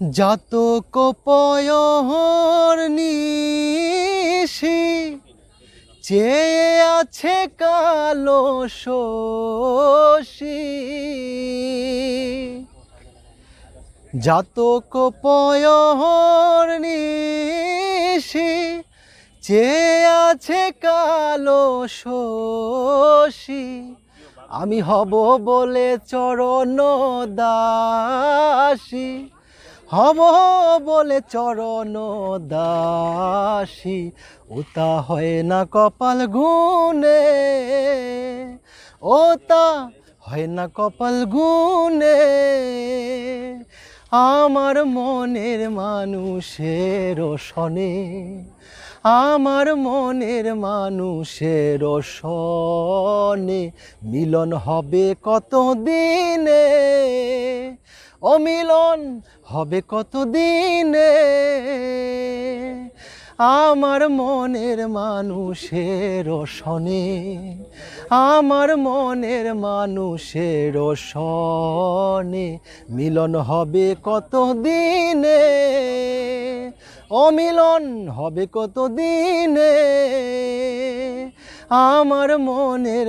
জাতক পয়হর নিশি, চেয়ে আছে কালো শশী। জাতক পয়হর নিশি, চেয়ে আছে কালো শশী। আমি হব বলে চরণ দাসী। হব বলে চরণ দাসী ওতা হয় না কপাল গুনে ওতা হয় না কপাল গুনে আমার মনের মানুষের সনে আমার মনের মানুষের সনে মিলন হবে কত দিনে অমিলন হবে কত দিনে আমার মনের মানুষের সনে আমার মনের মানুষের সনে মিলন হবে কত দিনে অমিলন হবে কত দিনে আমার মনের